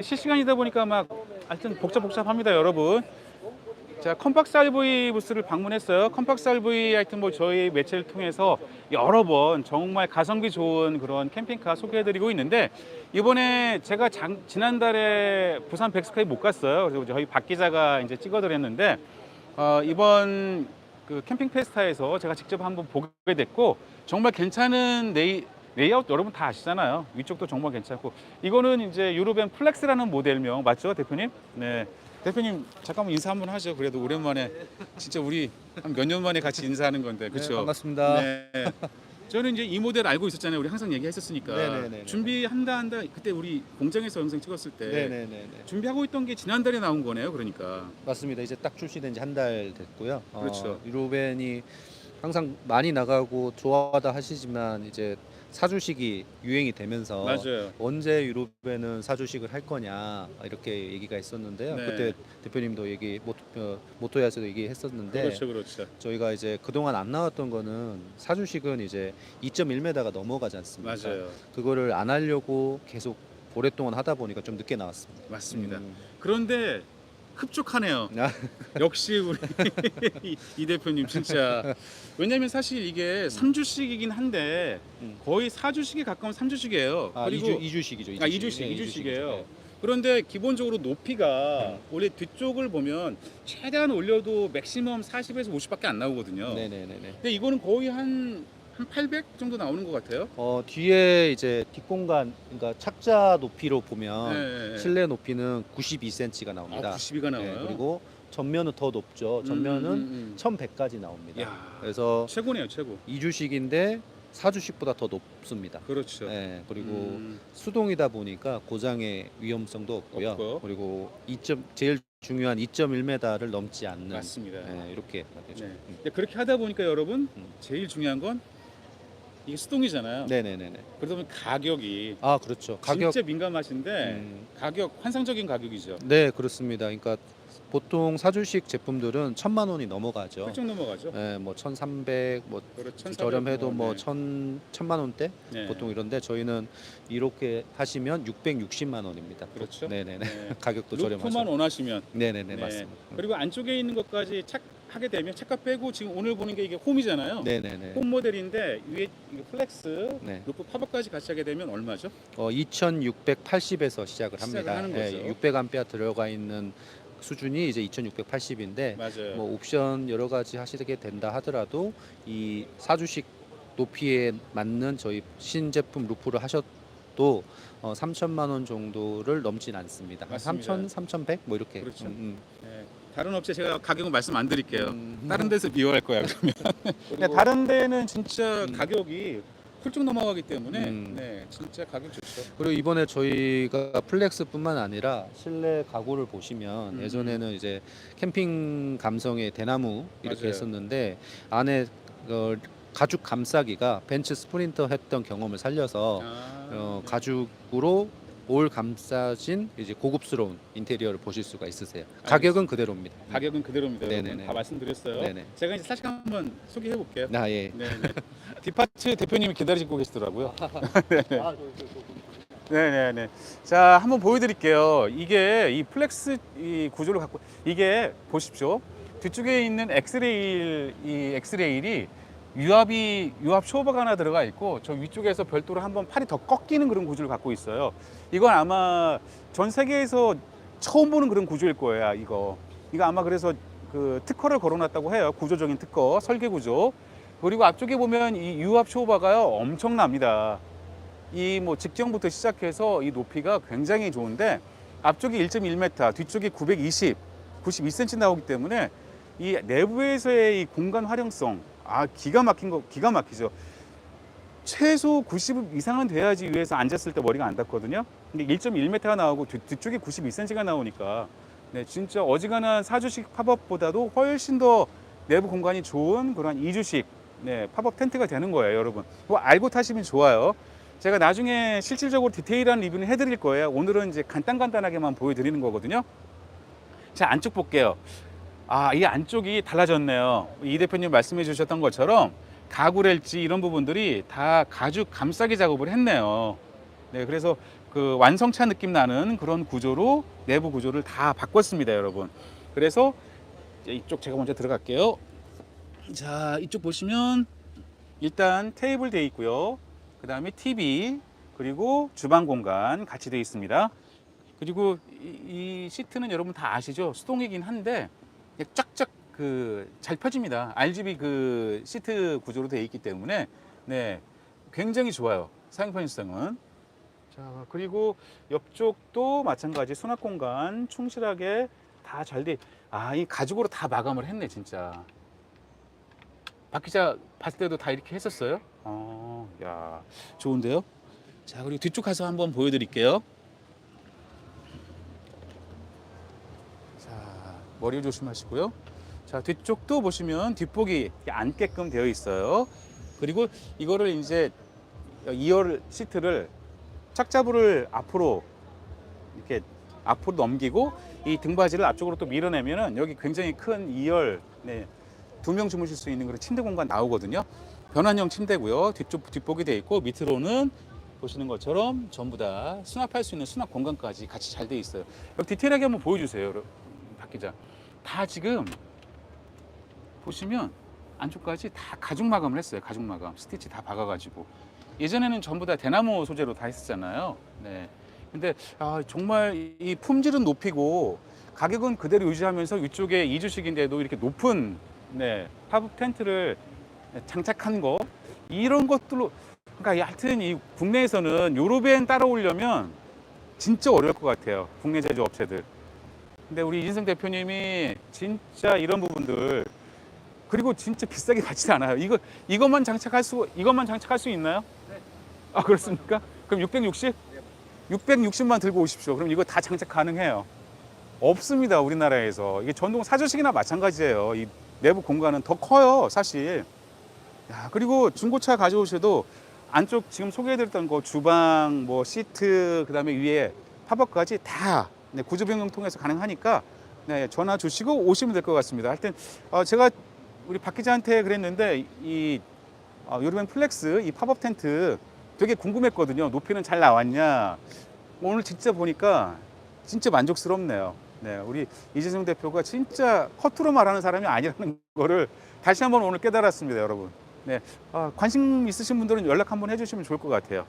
실시간이다 보니까 막 하여튼 복잡복잡합니다, 여러분. 자, 컴팍스 RV 부스를 방문했어요. 컴팍스 RV 하여튼 뭐 저희 매체를 통해서 여러 번 정말 가성비 좋은 그런 캠핑카 소개해드리고 있는데 이번에 제가 장- 지난달에 부산 백스카이 못 갔어요. 그래서 저희 박 기자가 이제 찍어드렸는데 어, 이번 그 캠핑 페스타에서 제가 직접 한번 보게 됐고 정말 괜찮은 레이, 레이아웃 여러분 다 아시잖아요. 위쪽도 정말 괜찮고 이거는 이제 유로벤 플렉스라는 모델명 맞죠, 대표님? 네. 대표님 잠깐만 인사 한번 하죠. 그래도 오랜만에 진짜 우리 한 몇 년 만에 같이 인사하는 건데 네, 그렇죠? 반갑습니다. 네. 저는 이제 이 모델 알고 있었잖아요. 우리 항상 얘기했었으니까 네네네네. 준비한다 한다 그때 우리 공장에서 영상 찍었을 때 네네네. 준비하고 있던 게 지난달에 나온 거네요. 그러니까 맞습니다. 이제 딱 출시된 지 한 달 됐고요. 어, 그렇죠. 유로벤이 항상 많이 나가고 좋아하다 하시지만 이제 사주식이 유행이 되면서 맞아요. 언제 유로벤은 사주식을 할 거냐 이렇게 얘기가 있었는데요. 네. 그때 대표님도 얘기 모토, 어, 모토 야에서도 얘기했었는데 그렇죠, 그렇죠. 저희가 이제 그동안 안 나왔던 거는 사주식은 이제 2.1m가 넘어가지 않습니까? 맞아요. 그거를 안 하려고 계속 오랫동안 하다 보니까 좀 늦게 나왔습니다. 맞습니다. 음. 그런데 흡족하네요. 아, 역시 우리 이- 이 대표님 진짜 왜냐면 사실 이게 3주씩이긴 한데 음. 거의 4주씩에 가까운 3주씩이에요. 아, 그리고 2주, 2주씩이죠. 아, 2주씩, 2주씩이에요. 그런데 기본적으로 높이가 원래 뒤쪽을 보면 최대한 올려도 맥시멈 40에서 50밖에 안 나오거든요. 네네네네. 근데 이거는 거의 한, 한 800 정도 나오는 것 같아요. 어, 뒤에 이제 뒷공간, 그러니까 착자 높이로 보면 네. 실내 높이는 92cm가 나옵니다. 아, 92가 나와요. 네, 그리고 전면은 더 높죠. 전면은 음, 음, 음. 1100까지 나옵니다. 야. 그래서 최고네요, 최고. 2주식인데 4주식보다 더 높습니다. 그렇죠. 네, 그리고 음, 수동이다 보니까 고장의 위험성도 없고요. 없고요. 그리고 2점 제일 중요한 2.1m를 넘지 않는 맞습니다. 네, 이렇게 되죠. 네. 음. 근데 그렇게 하다 보니까 여러분 음. 제일 중요한 건 이게 수동이잖아요. 네네네네. 그러다 보면 가격이 아 그렇죠. 가격 진짜 민감하신데 음, 가격 환상적인 가격이죠. 네 그렇습니다. 그러니까 보통 사주식 제품들은 천만 원이 넘어가죠. 훌쩍 넘어가죠. 네, 뭐 천삼백, 뭐 그렇죠. 1400 저렴해도 뭐 네. 천 천만 원대 네. 보통 이런데 저희는 이렇게 하시면 660만 원입니다. 그렇죠. 네네네. 네. 가격도 루프만 저렴하죠. 원하시면 네네네 네. 맞습니다. 음. 그리고 안쪽에 있는 것까지 착 하게 되면 착각 빼고 지금 오늘 보는 게 이게 홈이잖아요. 네네네. 홈 모델인데 위에 플렉스 네. 루프 팝업까지 같이 하게 되면 얼마죠? 어, 2,680에서 시작을 합니다. 시작을 하는 거죠. 600암페어 들어가 있는 수준이 이제 2,680인데 맞아요. 뭐 옵션 여러 가지 하시게 된다 하더라도 이 사주식 높이에 맞는 저희 신제품 루프를 하셔도 어, 3천만 원 정도를 넘진 않습니다. 한 맞습니다. 3천, 3,100 뭐 이렇게. 그렇죠. 음, 네. 다른 업체 제가 가격은 말씀 안 드릴게요. 음. 다른 데서 비교할 거야 그러면. 그리고- 다른 데는 진짜 음. 가격이 훌쩍 넘어가기 때문에 음. 네 진짜 가격 좋죠. 그리고 이번에 저희가 플렉스뿐만 아니라 실내 가구를 보시면 음. 예전에는 이제 캠핑 감성의 대나무 이렇게 맞아요. 했었는데 안에 어, 가죽 감싸기가 벤츠 스프린터 했던 경험을 살려서 아, 어, 네. 가죽으로 올 감싸진 이제 고급스러운 인테리어를 보실 수가 있으세요. 알겠습니다. 가격은 그대로입니다. 가격은 그대로입니다. 여러분. 네네네. 다 말씀드렸어요. 네네. 제가 이제 사실 한번 소개해 볼게요. 아 예. 네, 네. 디파츠 대표님이 기다리고 계시더라고요. 네, 네, 네. 자, 한번 보여드릴게요. 이게 이 플렉스 이 구조를 갖고 이게 보십시오. 뒤쪽에 있는 엑스레일 이 엑스레일이 유압이 유압 쇼버가 하나 들어가 있고 저 위쪽에서 별도로 한번 팔이 더 꺾이는 그런 구조를 갖고 있어요. 이건 아마 전 세계에서 처음 보는 그런 구조일 거예요. 이거 이거 아마 그래서 그 특허를 걸어놨다고 해요. 구조적인 특허, 설계 구조. 그리고 앞쪽에 보면 이 유압 쇼버가요 엄청납니다. 이 뭐 직경부터 시작해서 이 높이가 굉장히 좋은데 앞쪽이 1.1m, 뒤쪽이 920, 92cm 나오기 때문에 이 내부에서의 이 공간 활용성 아 기가 막힌 거 기가 막히죠. 최소 90 이상은 돼야지 위에서 앉았을 때 머리가 안 닿거든요. 근데 1.1m가 나오고 뒤, 뒤쪽에 92cm가 나오니까 네 진짜 어지간한 사주식 팝업보다도 훨씬 더 내부 공간이 좋은 그런 이주식 네 팝업 텐트가 되는 거예요, 여러분. 그거 알고 타시면 좋아요. 제가 나중에 실질적으로 디테일한 리뷰는 해드릴 거예요. 오늘은 이제 간단간단하게만 보여드리는 거거든요. 자 안쪽 볼게요. 아 이 안쪽이 달라졌네요. 이 대표님 말씀해 주셨던 것처럼 가구랄지 이런 부분들이 다 가죽 감싸기 작업을 했네요. 네 그래서 그 완성차 느낌 나는 그런 구조로 내부 구조를 다 바꿨습니다, 여러분. 그래서 이쪽 제가 먼저 들어갈게요. 자, 이쪽 보시면 일단 테이블 돼 있고요. 그 다음에 TV 그리고 주방 공간 같이 돼 있습니다. 그리고 이, 이 시트는 여러분 다 아시죠? 수동이긴 한데 쫙쫙 그 잘 펴집니다. RGB 그 시트 구조로 되어 있기 때문에 네 굉장히 좋아요. 사용 편의성은. 자 그리고 옆쪽도 마찬가지 수납 공간 충실하게 다 잘 돼. 아이 가죽으로 다 마감을 했네 진짜. 박 기자 봤을 때도 다 이렇게 했었어요? 어, 야 좋은데요? 자 그리고 뒤쪽 가서 한번 보여드릴게요. 자 머리 조심하시고요. 자 뒤쪽도 보시면 뒷복이 앉게끔 되어 있어요. 그리고 이거를 이제 2열 시트를 착자부를 앞으로 이렇게 앞으로 넘기고 이 등받이를 앞쪽으로 또 밀어내면은 여기 굉장히 큰 2열 네, 두명 주무실 수 있는 그런 침대 공간 나오거든요. 변환형 침대고요. 뒤쪽 뒷복이 되어 있고 밑으로는 보시는 것처럼 전부 다 수납할 수 있는 수납 공간까지 같이 잘 돼 있어요. 디테일하게 한번 보여주세요, 기자. 다 지금 보시면 안쪽까지 다 가죽 마감을 했어요. 가죽 마감, 스티치 다 박아가지고 예전에는 전부 다 대나무 소재로 다 했었잖아요. 네. 근데 아, 정말 이- 이 품질은 높이고 가격은 그대로 유지하면서 위쪽에 이주식인데도 이렇게 높은 네, 팝업 텐트를 장착한 거 이런 것들로 그러니까 하여튼 이 국내에서는 유럽엔 따라오려면 진짜 어려울 것 같아요. 국내 제조 업체들. 근데 우리 이진성 대표님이 진짜 이런 부분들 그리고 진짜 비싸게 받지 않아요. 이거 이것만 장착할 수 이것만 장착할 수 있나요? 아 그렇습니까? 그럼 660? 660만 들고 오십시오. 그럼 이거 다 장착 가능해요. 없습니다 우리나라에서 이게 전동 사조식이나 마찬가지예요. 이 내부 공간은 더 커요 사실. 야 그리고 중고차 가져오셔도 안쪽 지금 소개해드렸던 거 주방 뭐 시트 그다음에 위에 팝업까지 다 네, 구조 변경 통해서 가능하니까 네, 전화 주시고 오시면 될 것 같습니다. 하여튼 어, 제가 우리 박 기자한테 그랬는데 이 어, 요르벤 플렉스 이 팝업 텐트 되게 궁금했거든요. 높이는 잘 나왔냐? 오늘 진짜 보니까 진짜 만족스럽네요. 네, 우리 이재성 대표가 진짜 커트로 말하는 사람이 아니라는 거를 다시 한번 오늘 깨달았습니다, 여러분. 네, 아, 관심 있으신 분들은 연락 한번 해주시면 좋을 것 같아요.